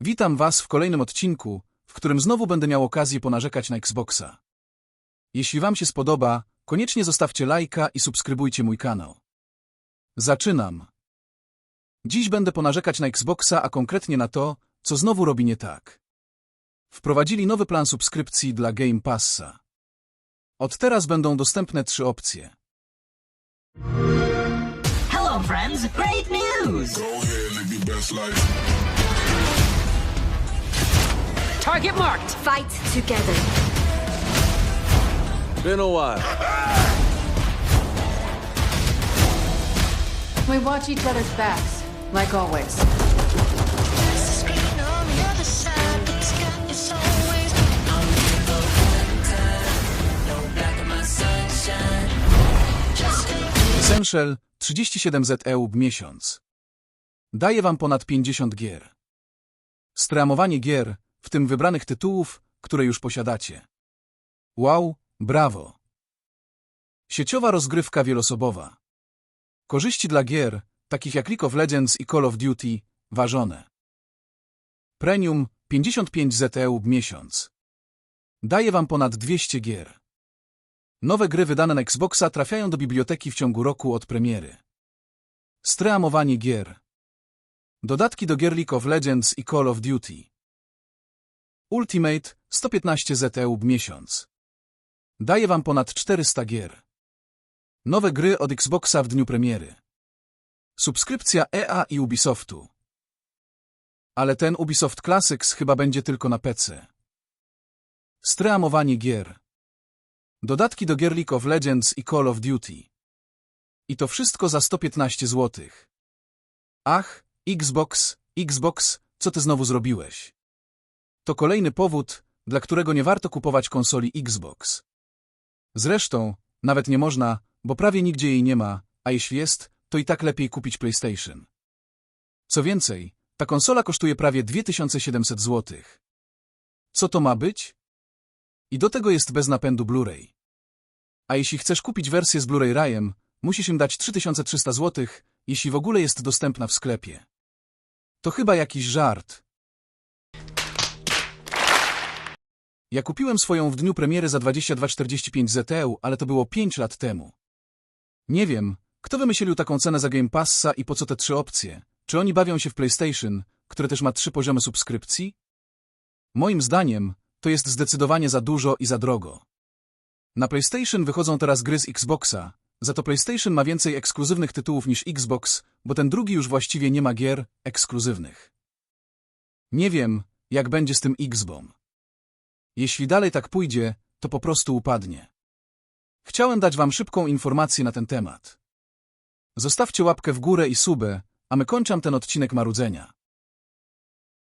Witam Was w kolejnym odcinku, w którym znowu będę miał okazję ponarzekać na Xboxa. Jeśli Wam się spodoba, koniecznie zostawcie lajka i subskrybujcie mój kanał. Zaczynam. Dziś będę ponarzekać na Xboxa, a konkretnie na to, co znowu robi nie tak. Wprowadzili nowy plan subskrypcji dla Game Passa. Od teraz będą dostępne trzy opcje. Hello, friends. Great news! Target marked. Fight together. Been a while. We watch each other's backs, like always. Essential 37 ZEU w miesiąc. Daje Wam ponad 50 gier. Streamowanie gier, w tym wybranych tytułów, które już posiadacie. Wow, brawo! Sieciowa rozgrywka wielosobowa. Korzyści dla gier, takich jak League of Legends i Call of Duty, ważone. Premium 55 ZEU miesiąc. Daje Wam ponad 200 gier. Nowe gry wydane na Xboxa trafiają do biblioteki w ciągu roku od premiery. Streamowanie gier. Dodatki do gier League of Legends i Call of Duty. Ultimate 115 ZEU miesiąc. Daje wam ponad 400 gier. Nowe gry od Xboxa w dniu premiery. Subskrypcja EA i Ubisoftu. Ale ten Ubisoft Classics chyba będzie tylko na PC. Streamowanie gier. Dodatki do gier League of Legends i Call of Duty. I to wszystko za 115 zł. Ach, Xbox, Xbox, co ty znowu zrobiłeś? To kolejny powód, dla którego nie warto kupować konsoli Xbox. Zresztą, nawet nie można, bo prawie nigdzie jej nie ma, a jeśli jest, to i tak lepiej kupić PlayStation. Co więcej, ta konsola kosztuje prawie 2700 zł. Co to ma być? I do tego jest bez napędu Blu-ray. A jeśli chcesz kupić wersję z Blu-ray-rajem, musisz im dać 3300 zł, jeśli w ogóle jest dostępna w sklepie. To chyba jakiś żart. Ja kupiłem swoją w dniu premiery za 22,45 ZEU, ale to było 5 lat temu. Nie wiem, kto wymyślił taką cenę za Game Passa i po co te trzy opcje. Czy oni bawią się w PlayStation, które też ma trzy poziomy subskrypcji? Moim zdaniem, to jest zdecydowanie za dużo i za drogo. Na PlayStation wychodzą teraz gry z Xboxa, za to PlayStation ma więcej ekskluzywnych tytułów niż Xbox, bo ten drugi już właściwie nie ma gier ekskluzywnych. Nie wiem, jak będzie z tym Xbom. Jeśli dalej tak pójdzie, to po prostu upadnie. Chciałem dać wam szybką informację na ten temat. Zostawcie łapkę w górę i subę, a my kończam ten odcinek marudzenia.